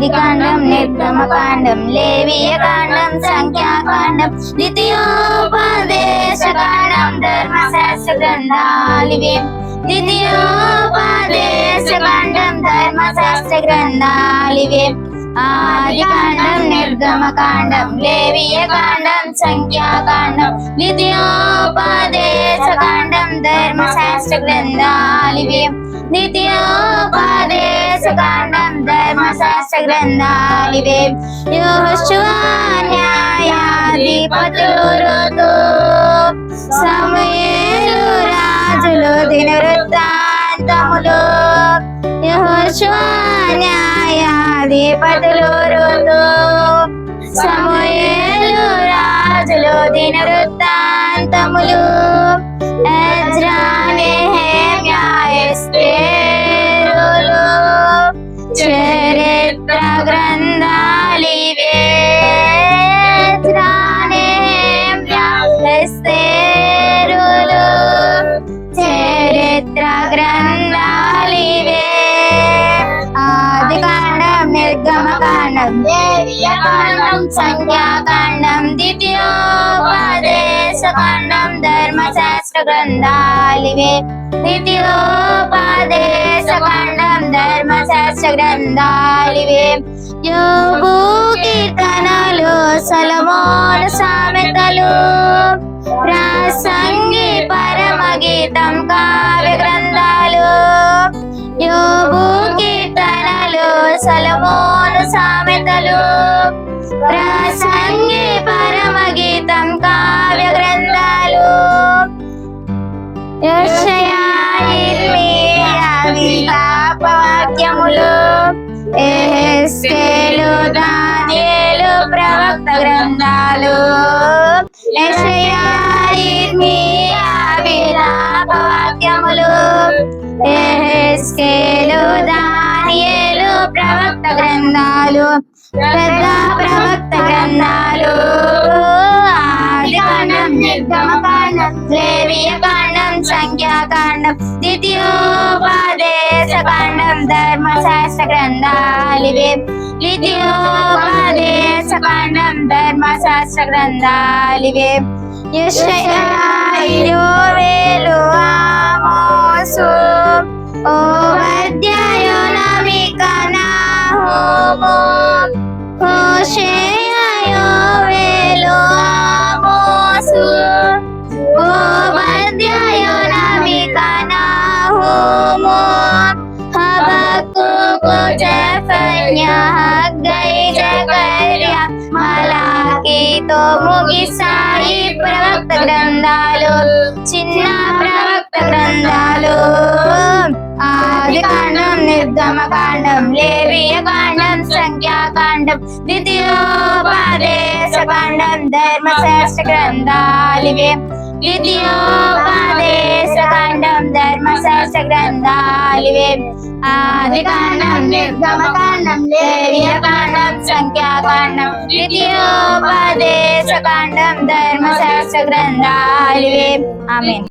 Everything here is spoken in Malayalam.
ആദികാന്ഡം നിർഗമകാന്ഡം ലേവിയകാണ്ഡം സംഖ്യാകാന്ഡം ദ്വിതീയോപദേശകാന്ഡം ധർമ്മശാസ്ത്രഗ്രന്ഥാലിവ്യം ദ്വിതീയോപദേശകാന്ഡം ധർമ്മശാസ്ത്രഗ്രന്ഥാലിവ്യം ആദികാന്ഡം നിർഗമകാന്ഡം ലേവിയകാണ്ഡം സംഖ്യാകാന്ഡം ദ്വിതീയോ ఉపదేశకాండం ధర్మశాస్త్ర గ్రంథాలివి నిత్యోపదేశకాండం ధర్మశాస్త్ర గ్రంథాలివి యోహుష్వాన్యాయాధిపతులు సమయలు రాజులు దినవృత్తాంతములు. యోహుష్వాన్యాయాధిపతులు సమయలు రాజులు దినవృత్త تملو أجرانهم يا يستيرولو ചരിത്ര ഗ്രന്ഥാലിവേ. ചരിത്ര ഗ്രന്ഥാലിവേ. ആദികാണ്ഡം നിർഗമകാണ്ഡം ദേവിയ കാണ്ഡം സംഖ്യാകാണ്ഡം ദ്വിതീയോ ద్వితీయోపదేశకాండం ధర్మశాస్త్ర గ్రంథాలివే ధర్మ ధర్మశాస్త్ర గ్రంథాలివే యోగు కీర్తనలు సలమోను సామెతలు ప్రాసంగి పరమగీతం కావ్య గ్రంథాలు యోగు కీర్తనలు సలమోను సామెతలు విలాపవాక్యములు ఎహెస్కేలు దానియేలు ప్రవక్త గ్రంథాలు. యెషయా, ఇర్మీయా, విలాపవాక్యములు ఎహెస్కేలు దానియేలు ప్రవక్త గ్రంథాలు. పెద్ద ప్రవక్త గ్రంథాలు. ఆదికాండం నిర్గమకాండం లేవియకాండం సంఖ్యాకాండం ద్వితీయోపాదే സകാണ്ഡം ധർമ്മശാസ്ത്ര ഗ്രന്ഥാലിവേ ലിത്യോപദേശകാണ്ഡം ധർമ്മശാസ്ത്ര ഗ്രന്ഥാലിവേ യുഷയായിരോ വേലുവാമോസു ഓവ Mujafanya Haggai Zakaria Malaki Tomugi Sai Pravakta Grandalu Chinna Pravakta Grandalu ആദ്യ കാണ്ഡം നിർഗമ കാണ്ഡം ലേവിയ കാണ്ഡം സംഖ്യാകാണ്ഡം ദ്വിതീയോപദേശ കാണ്ഡം ധർമ്മശാസ്ത്ര द्वितीयोपदेशकाण्डं धर्मशास्त्रग्रन्थालिवे आदिकाण्डं निर्गमकाण्डं लेवीयकाण्डं सङ्ख्याकाण्डं द्वितीयोपदेशकाण्डं धर्मशास्त्रग्रन्थालिवे